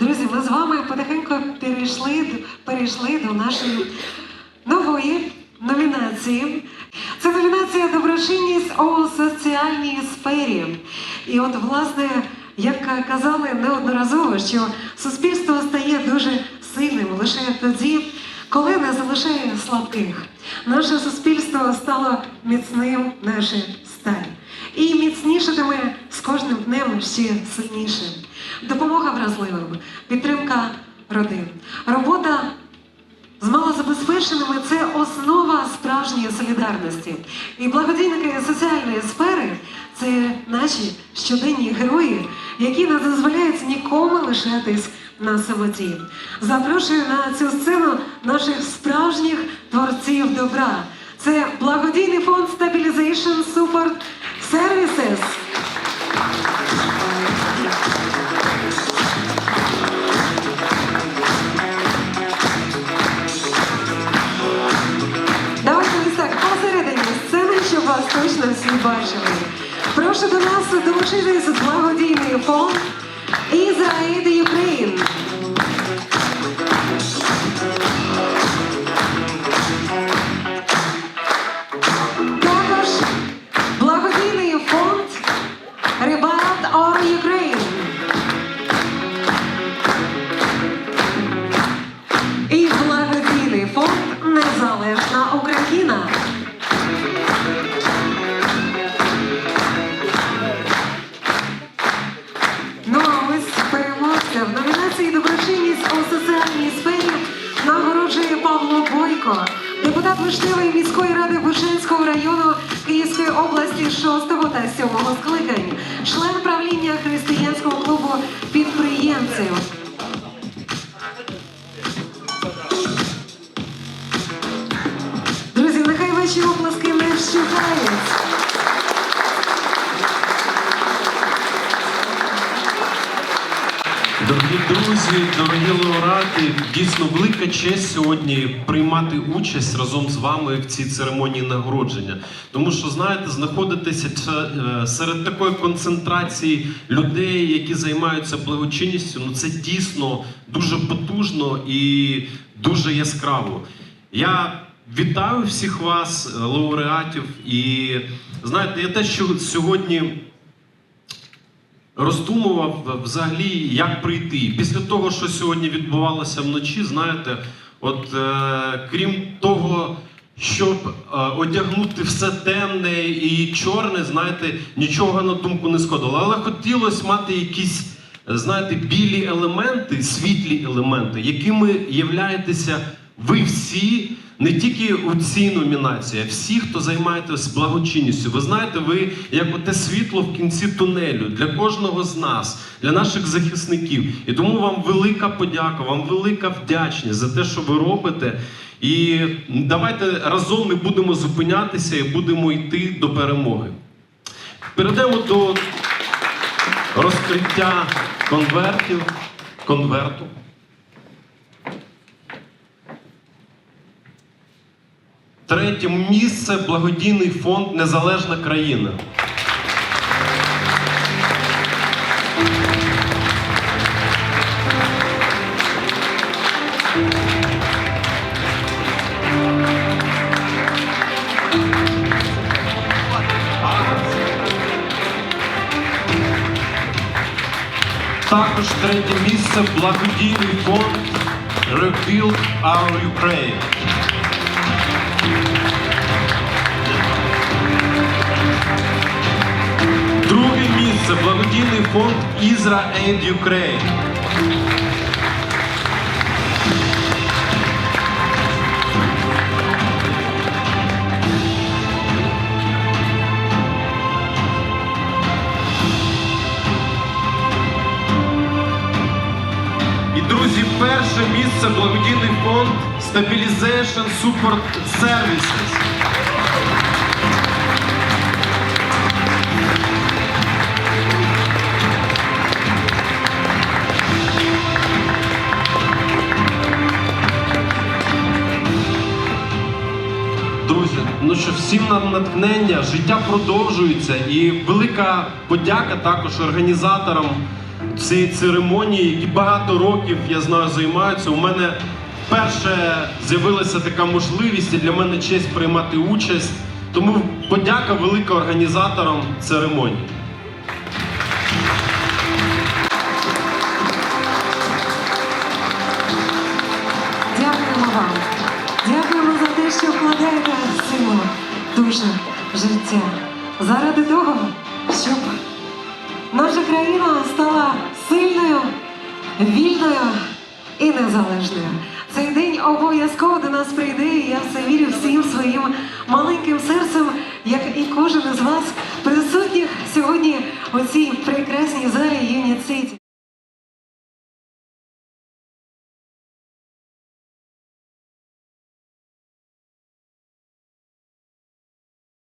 Друзі, ми з вами потихеньку перейшли, перейшли до нашої нової номінації. Це номінація Доброчинність у соціальній сфері. І от, власне, як казали неодноразово, що суспільство стає дуже сильним лише тоді, коли не залишає слабких. Наше суспільство стало міцним, наше сталь. І міцнішатиме з кожним днем ще сильніше. Допомога вразливим, підтримка родин, робота з малозабезпеченими це основа справжньої солідарності. І благодійники соціальної сфери це наші щоденні герої, які не дозволяють нікому лишатись на самоті. Запрошую на цю сцену наших справжніх творців добра. Це благодійний фонд Stabilization Support Services. Точно всі бачили. Прошу до нас долучитися благодійний фонд Ізраїль Україн. Депутат Вишневої міської ради Вишенського району Київської області 6 та 7 скликань, член правління християнського клубу підприємців. Друзі, нехай ваші оплески не вщухають. Дорогі друзі, дорогі лауреати, дійсно велика честь сьогодні приймати участь разом з вами в цій церемонії нагородження. Тому що, знаєте, знаходитися е, серед такої концентрації людей, які займаються благочинністю, ну це дійсно дуже потужно і дуже яскраво. Я вітаю всіх вас, е, лауреатів, і знаєте, я те, що сьогодні роздумував взагалі, як прийти. Після того, що сьогодні відбувалося вночі, знаєте, от е, крім того, щоб е, одягнути все темне і чорне, знаєте, нічого на думку не сходило. Але хотілося мати якісь, знаєте, білі елементи, світлі елементи, якими являєтеся ви всі. Не тільки у цій номінації, а всі, хто займаєтесь благочинністю. Ви знаєте, ви як оте світло в кінці тунелю для кожного з нас, для наших захисників. І тому вам велика подяка, вам велика вдячність за те, що ви робите. І давайте разом ми будемо зупинятися і будемо йти до перемоги. Перейдемо до розкриття конвертів, конверту. Третє місце благодійний фонд Незалежна країна. Також третє місце благодійний фонд Rebuild Our Ukraine. Друге місце благодійний фонд Ізра Aid Ukraine. Друзі, перше місце благодійний фонд Stabilization Support Services. Друзі, ну що всім нам натхнення, життя продовжується, і велика подяка також організаторам цієї церемонії, які багато років я знаю займаються. У мене перше з'явилася така можливість і для мене честь приймати участь. Тому подяка велика організаторам церемонії. Дякуємо вам. Дякуємо за те, що вкладаєте силу, душу, життя. Заради того, щоб наша країна стала сильною, вільною і незалежною. Цей день обов'язково до нас прийде, і я все вірю всім своїм маленьким серцем, як і кожен із вас, присутніх сьогодні у цій прекрасній залі Юніт Сіті.